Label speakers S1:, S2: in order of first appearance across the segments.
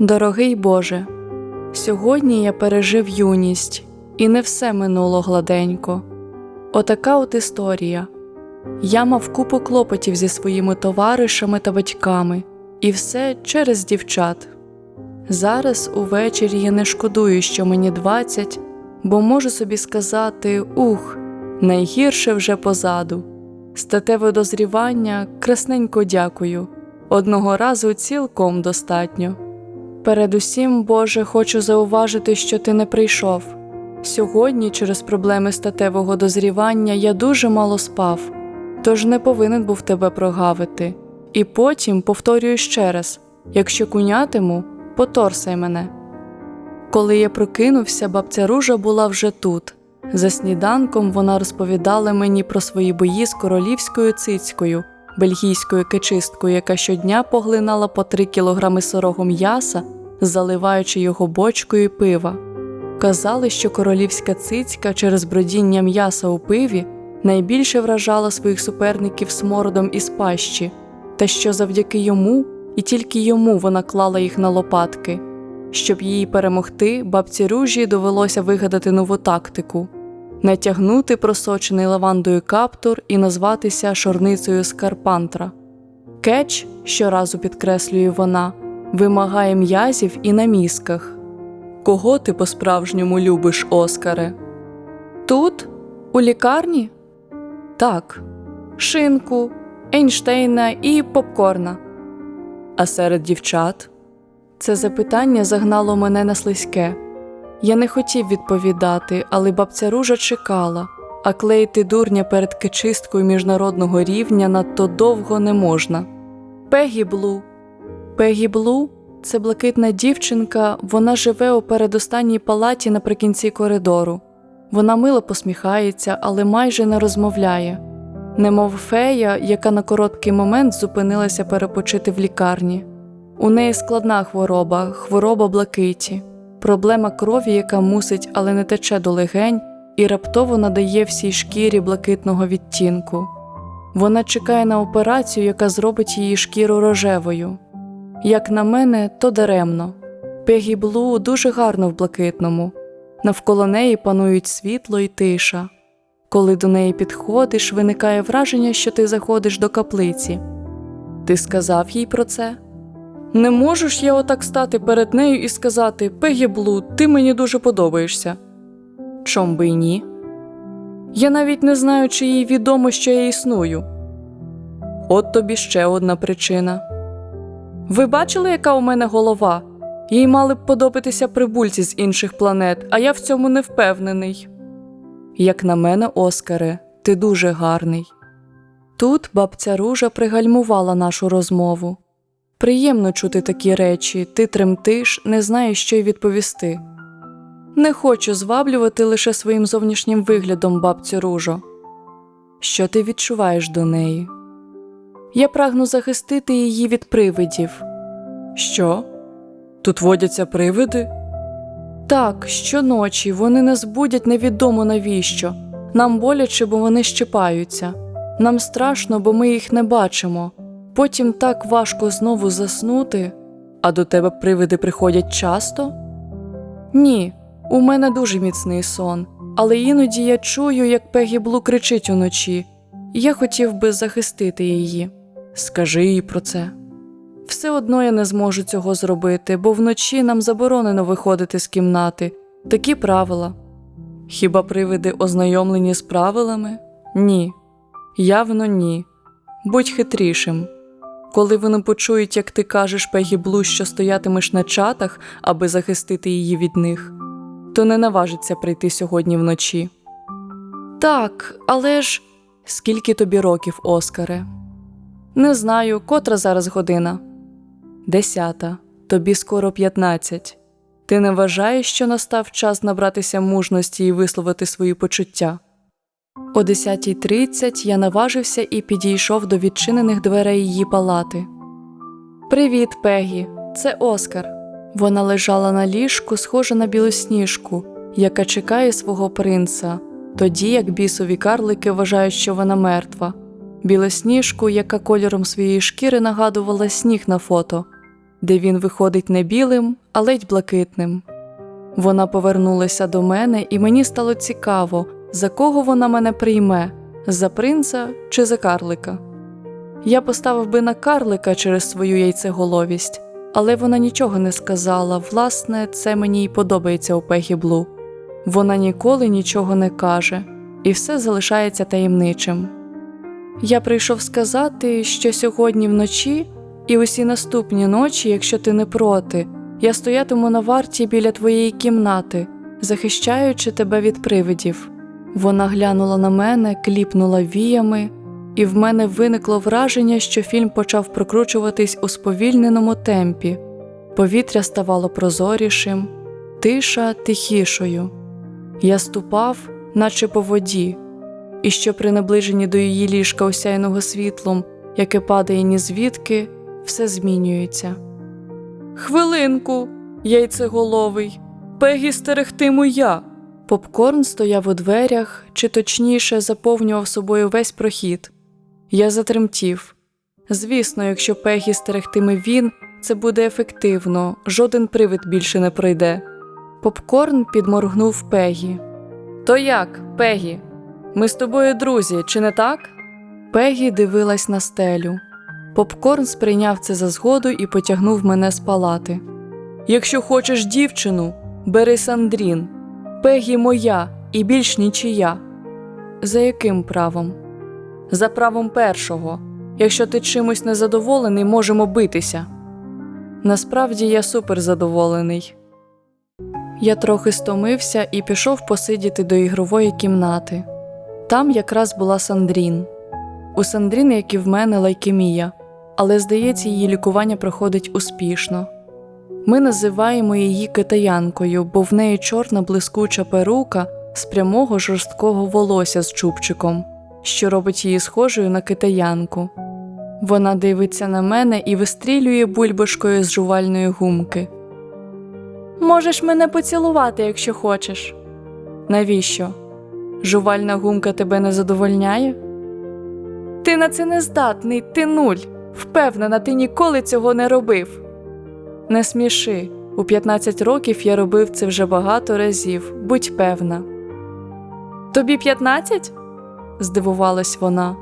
S1: Дорогий Боже, сьогодні я пережив юність, і не все минуло гладенько. Отака от історія. Я мав купу клопотів зі своїми товаришами та батьками, і все через дівчат. Зараз увечері я не шкодую, що мені 20, бо можу собі сказати: ух, найгірше вже позаду. Статеве дозрівання красненько дякую. Одного разу цілком достатньо. Передусім, Боже, хочу зауважити, що ти не прийшов. Сьогодні, через проблеми статевого дозрівання, я дуже мало спав, тож не повинен був тебе прогавити. І потім повторюю ще раз якщо кунятиму, поторсай мене. Коли я прокинувся, бабця ружа була вже тут. За сніданком вона розповідала мені про свої бої з королівською цицькою, бельгійською кичисткою, яка щодня поглинала по три кілограми сирого м'яса, заливаючи його бочкою пива. Казали, що королівська цицька через бродіння м'яса у пиві найбільше вражала своїх суперників смородом із пащі, та що завдяки йому і тільки йому вона клала їх на лопатки. Щоб її перемогти, бабці ружі довелося вигадати нову тактику натягнути просочений лавандою каптур і назватися шорницею Скарпантра. Кетч, щоразу підкреслює вона, вимагає м'язів і на мізках. Кого ти по-справжньому любиш, Оскаре? Тут? У лікарні? Так, шинку, Ейнштейна і попкорна. А серед дівчат? Це запитання загнало мене на слизьке. Я не хотів відповідати, але бабця ружа чекала, а клеїти дурня перед кичисткою міжнародного рівня надто довго не можна. Пегі Блу. Пегі Блу це блакитна дівчинка, вона живе у передостанній палаті наприкінці коридору. Вона мило посміхається, але майже не розмовляє, немов фея, яка на короткий момент зупинилася перепочити в лікарні. У неї складна хвороба, хвороба блакиті, проблема крові, яка мусить, але не тече до легень, і раптово надає всій шкірі блакитного відтінку. Вона чекає на операцію, яка зробить її шкіру рожевою. Як на мене, то даремно. Пегі Блу дуже гарно в блакитному, навколо неї панують світло і тиша. Коли до неї підходиш, виникає враження, що ти заходиш до каплиці. Ти сказав їй про це? Не можеш я отак стати перед нею і сказати Пегі Блу, ти мені дуже подобаєшся. Чом би й ні? Я навіть не знаю, чи їй відомо, що я існую. От тобі ще одна причина. Ви бачили, яка у мене голова? Їй мали б подобатися прибульці з інших планет, а я в цьому не впевнений. Як на мене, Оскаре, ти дуже гарний. Тут бабця ружа пригальмувала нашу розмову. Приємно чути такі речі, ти тремтиш, не знаєш, що й відповісти. Не хочу зваблювати лише своїм зовнішнім виглядом, бабцю ружо. Що ти відчуваєш до неї? Я прагну захистити її від привидів. Що? Тут водяться привиди? Так, щоночі вони нас будять невідомо навіщо. Нам боляче, бо вони щипаються. Нам страшно, бо ми їх не бачимо. Потім так важко знову заснути. А до тебе привиди приходять часто? Ні, у мене дуже міцний сон, але іноді я чую, як Пегі Блу кричить уночі, я хотів би захистити її. Скажи їй про це. Все одно я не зможу цього зробити, бо вночі нам заборонено виходити з кімнати. Такі правила. Хіба привиди ознайомлені з правилами? Ні. Явно ні. Будь хитрішим. Коли вони почують, як ти кажеш Пегі Блу, що стоятимеш на чатах, аби захистити її від них, то не наважиться прийти сьогодні вночі. Так, але ж скільки тобі років, Оскаре? Не знаю, котра зараз година. Десята. Тобі скоро п'ятнадцять. Ти не вважаєш, що настав час набратися мужності і висловити свої почуття? О 10.30 я наважився і підійшов до відчинених дверей її палати. Привіт, Пегі, це Оскар. Вона лежала на ліжку, схожа на білосніжку, яка чекає свого принца, тоді як бісові карлики вважають, що вона мертва. Білосніжку, яка кольором своєї шкіри нагадувала сніг на фото. де він виходить не білим, а ледь блакитним. Вона повернулася до мене, і мені стало цікаво, за кого вона мене прийме за принца чи за карлика. Я поставив би на карлика через свою яйцеголовість, але вона нічого не сказала. Власне, це мені й подобається у Пегі Блу. Вона ніколи нічого не каже, і все залишається таємничим. Я прийшов сказати, що сьогодні вночі і усі наступні ночі, якщо ти не проти, я стоятиму на варті біля твоєї кімнати, захищаючи тебе від привидів. Вона глянула на мене, кліпнула віями, і в мене виникло враження, що фільм почав прокручуватись у сповільненому темпі. Повітря ставало прозорішим, тиша тихішою. Я ступав, наче по воді, і що при наближенні до її ліжка осяйного світлом, яке падає ні звідки, все змінюється. Хвилинку, яйцеголовий, Пегі стерегтиму я. Попкорн стояв у дверях, чи точніше заповнював собою весь прохід. Я затремтів. Звісно, якщо Пегі стерегтиме він, це буде ефективно, жоден привид більше не пройде. Попкорн підморгнув Пегі. То як, Пегі? Ми з тобою друзі, чи не так? Пегі дивилась на стелю. Попкорн сприйняв це за згоду і потягнув мене з палати. Якщо хочеш дівчину, бери Сандрін. Пегі моя і більш нічия. За яким правом? За правом першого. Якщо ти чимось незадоволений, можемо битися. Насправді я суперзадоволений. Я трохи стомився і пішов посидіти до ігрової кімнати. Там якраз була Сандрін. У Сандрін, як і в мене, лайкемія, але здається, її лікування проходить успішно. Ми називаємо її китаянкою, бо в неї чорна блискуча перука з прямого жорсткого волосся з чубчиком, що робить її схожою на китаянку. Вона дивиться на мене і вистрілює бульбашкою з жувальної гумки. Можеш мене поцілувати, якщо хочеш. Навіщо? Жувальна гумка тебе не задовольняє? Ти на це не здатний, ти нуль. Впевнена, ти ніколи цього не робив. Не сміши. У 15 років я робив це вже багато разів, будь певна. Тобі 15? здивувалась вона.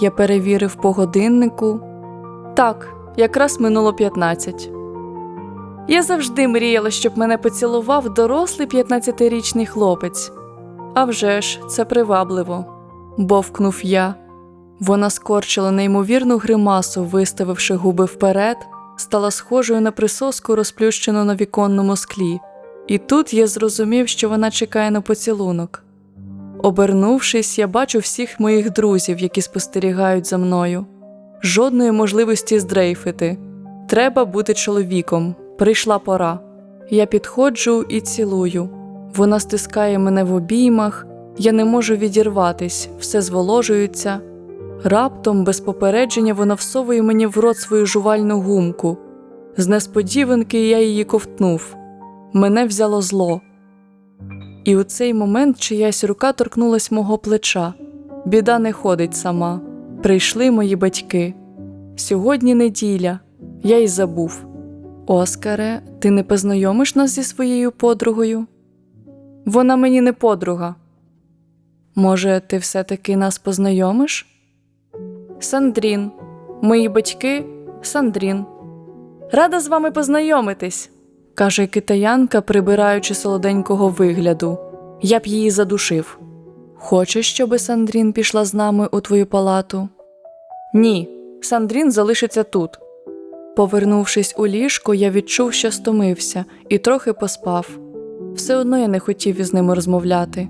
S1: Я перевірив по годиннику. Так, якраз минуло 15. Я завжди мріяла, щоб мене поцілував дорослий 15-річний хлопець. А вже ж, це привабливо, бовкнув я. Вона скорчила неймовірну гримасу, виставивши губи вперед, стала схожою на присоску, розплющену на віконному склі, і тут я зрозумів, що вона чекає на поцілунок. Обернувшись, я бачу всіх моїх друзів, які спостерігають за мною. Жодної можливості здрейфити. Треба бути чоловіком. Прийшла пора. Я підходжу і цілую. Вона стискає мене в обіймах, я не можу відірватись, все зволожується. Раптом, без попередження, вона всовує мені в рот свою жувальну гумку. З несподіванки я її ковтнув. Мене взяло зло. І у цей момент чиясь рука торкнулась мого плеча. Біда не ходить сама. Прийшли мої батьки. Сьогодні неділя, я й забув. Оскаре, ти не познайомиш нас зі своєю подругою? Вона мені не подруга. Може, ти все-таки нас познайомиш? Сандрін, мої батьки Сандрін. Рада з вами познайомитись, каже китаянка, прибираючи солоденького вигляду. Я б її задушив. Хочеш, щоби Сандрін пішла з нами у твою палату? Ні, Сандрін залишиться тут. Повернувшись у ліжко, я відчув, що стомився, і трохи поспав. Все одно я не хотів із ними розмовляти.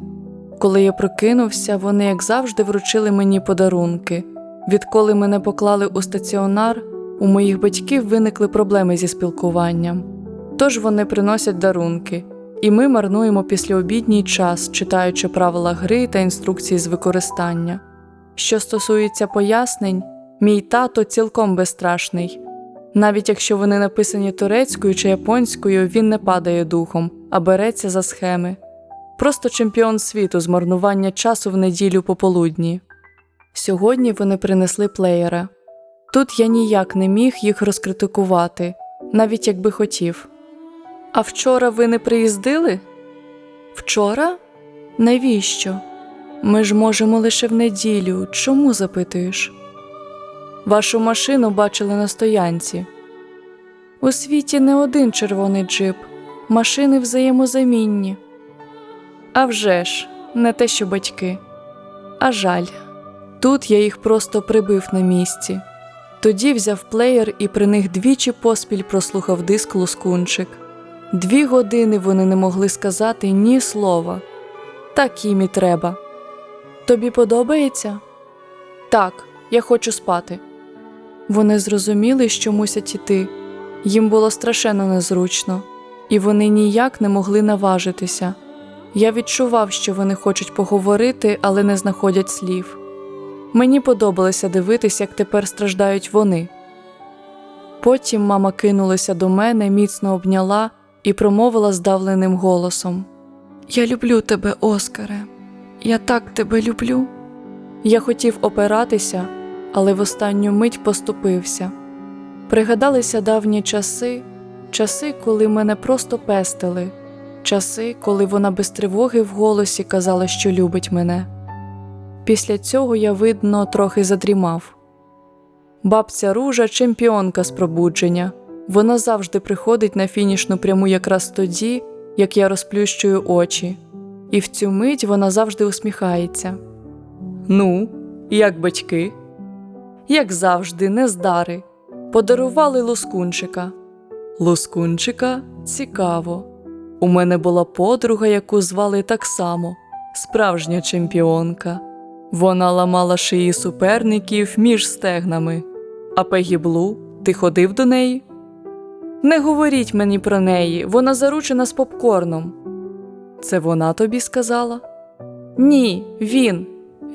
S1: Коли я прокинувся, вони, як завжди, вручили мені подарунки. Відколи мене поклали у стаціонар, у моїх батьків виникли проблеми зі спілкуванням. Тож вони приносять дарунки, і ми марнуємо післяобідній час, читаючи правила гри та інструкції з використання. Що стосується пояснень, мій тато цілком безстрашний. Навіть якщо вони написані турецькою чи японською, він не падає духом, а береться за схеми. Просто чемпіон світу з марнування часу в неділю пополудні. Сьогодні вони принесли плеєра. Тут я ніяк не міг їх розкритикувати. навіть якби хотів. А вчора ви не приїздили? Вчора? Навіщо? Ми ж можемо лише в неділю. Чому запитуєш? Вашу машину бачили на стоянці. У світі не один червоний джип, машини взаємозамінні. А вже ж, не те, що батьки. А жаль, тут я їх просто прибив на місці. Тоді взяв плеєр і при них двічі поспіль прослухав диск Лускунчик. Дві години вони не могли сказати ні слова. Так їм і треба. Тобі подобається? Так, я хочу спати. Вони зрозуміли, що мусять іти. Їм було страшенно незручно, і вони ніяк не могли наважитися. Я відчував, що вони хочуть поговорити, але не знаходять слів. Мені подобалося дивитися, як тепер страждають вони. Потім мама кинулася до мене, міцно обняла і промовила здавленим голосом: Я люблю тебе, Оскаре, я так тебе люблю. Я хотів опиратися, але в останню мить поступився. Пригадалися давні часи, часи, коли мене просто пестили, часи, коли вона без тривоги в голосі казала, що любить мене. Після цього я, видно, трохи задрімав. Бабця ружа чемпіонка з пробудження. Вона завжди приходить на фінішну пряму якраз тоді, як я розплющую очі, і в цю мить вона завжди усміхається. Ну, як батьки? Як завжди, нездари. Подарували лускунчика. Лускунчика цікаво. У мене була подруга, яку звали так само справжня чемпіонка. Вона ламала шиї суперників між стегнами. А Пегі Блу, ти ходив до неї? Не говоріть мені про неї, вона заручена з попкорном. Це вона тобі сказала? Ні, він.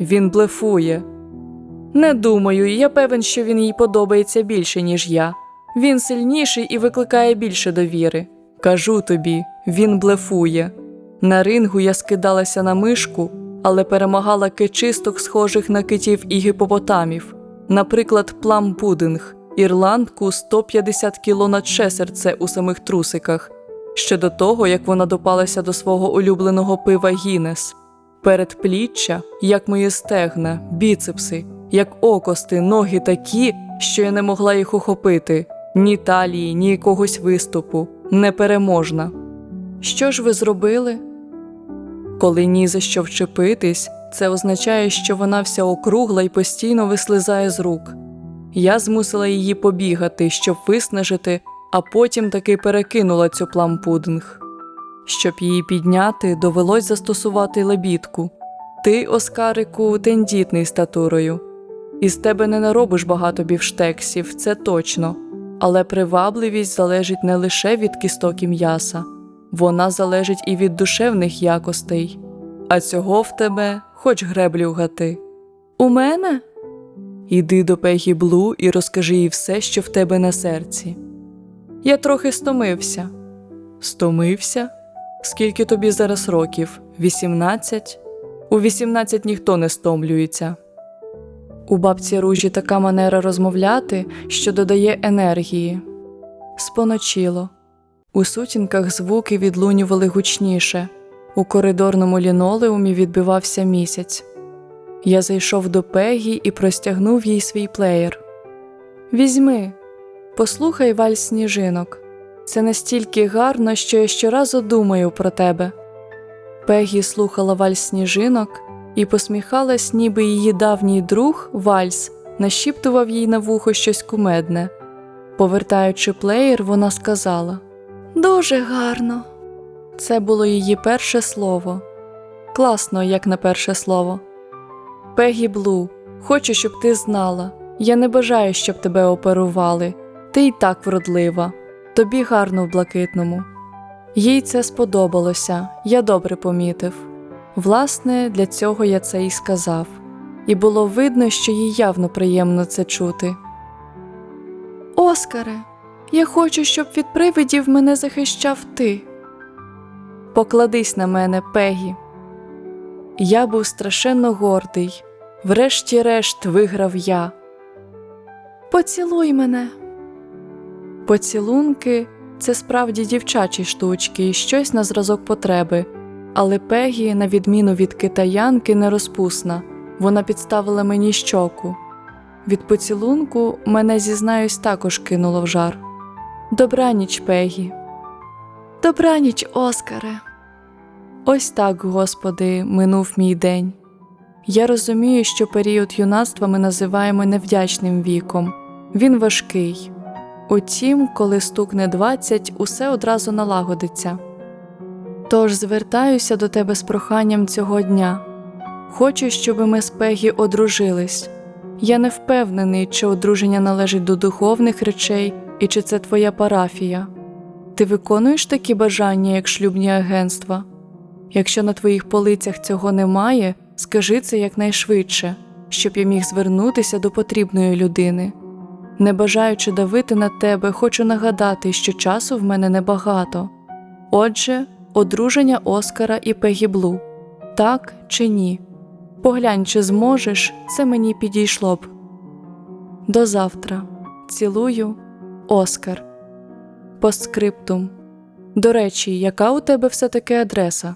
S1: Він блефує. Не думаю, я певен, що він їй подобається більше, ніж я. Він сильніший і викликає більше довіри. Кажу тобі, він блефує. На рингу я скидалася на мишку, але перемагала кичисток, схожих на китів і гіпопотамів, наприклад, плам пудинг, ірландку 150 кіло на серце у самих трусиках, ще до того, як вона допалася до свого улюбленого пива Гінес. Передпліччя, як мої стегна, біцепси, як окости, ноги такі, що я не могла їх ухопити, ні талії, ні якогось виступу, непереможна. Що ж ви зробили? Коли ні за що вчепитись, це означає, що вона вся округла і постійно вислизає з рук. Я змусила її побігати, щоб виснажити, а потім таки перекинула цю плампудинг. Щоб її підняти, довелось застосувати лебідку. Ти, Оскарику, тендітний статурою. Із тебе не наробиш багато бівштексів, це точно, але привабливість залежить не лише від кісток і м'яса, вона залежить і від душевних якостей. А цього в тебе хоч греблю гати. У мене? Іди до Пегі Блу і розкажи їй все, що в тебе на серці. Я трохи стомився. Стомився? Скільки тобі зараз років? Вісімнадцять? У вісімнадцять ніхто не стомлюється. У бабці ружі така манера розмовляти, що додає енергії. Споночило. У сутінках звуки відлунювали гучніше. У коридорному лінолеумі відбивався місяць. Я зайшов до Пегі і простягнув їй свій плеєр. Візьми, послухай вальс сніжинок. Це настільки гарно, що я щоразу думаю про тебе. Пегі слухала вальс сніжинок і посміхалась, ніби її давній друг Вальс нашіптував їй на вухо щось кумедне. Повертаючи плеєр, вона сказала Дуже гарно. Це було її перше слово. Класно, як на перше слово. Пегі Блу, хочу, щоб ти знала. Я не бажаю, щоб тебе оперували. Ти й так вродлива. Тобі гарно в блакитному. Їй це сподобалося, я добре помітив. Власне, для цього я це і сказав, і було видно, що їй явно приємно це чути. Оскаре, я хочу, щоб від привидів мене захищав ти. Покладись на мене, Пегі. Я був страшенно гордий. Врешті-решт виграв я. Поцілуй мене. Поцілунки це справді дівчачі штучки і щось на зразок потреби, але Пегі, на відміну від китаянки, не розпусна. Вона підставила мені щоку. Від поцілунку мене, зізнаюсь, також кинуло в жар. Добраніч, Пегі. Добраніч, Оскаре. Ось так, Господи, минув мій день. Я розумію, що період юнацтва ми називаємо невдячним віком. Він важкий. Утім, коли стукне 20, усе одразу налагодиться. Тож звертаюся до тебе з проханням цього дня. Хочу, щоб ми з Пегі одружились. Я не впевнений, чи одруження належить до духовних речей і чи це твоя парафія. Ти виконуєш такі бажання, як шлюбні агентства? Якщо на твоїх полицях цього немає, скажи це якнайшвидше, щоб я міг звернутися до потрібної людини. Не бажаючи давити на тебе, хочу нагадати, що часу в мене небагато. Отже, одруження Оскара і Пегі Блу. Так чи ні? Поглянь, чи зможеш, це мені підійшло б. До завтра. Цілую, Оскар. Постскриптум. До речі, яка у тебе все таки адреса?